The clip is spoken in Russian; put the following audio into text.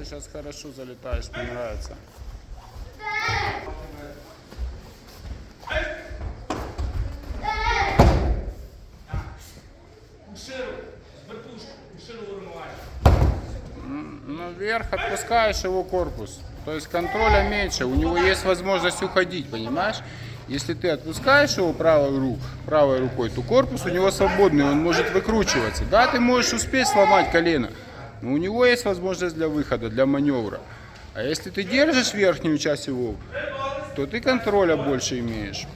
нравится, сейчас хорошо залетаешь, мне нравится. Наверх отпускаешь его корпус. То есть контроля меньше, у него есть возможность уходить, понимаешь? Если ты отпускаешь его правой, ру, правой рукой, то корпус у него свободный, он может выкручиваться. Да, ты можешь успеть сломать колено, но у него есть возможность для выхода, для маневра. А если ты держишь верхнюю часть его, то ты контроля больше имеешь.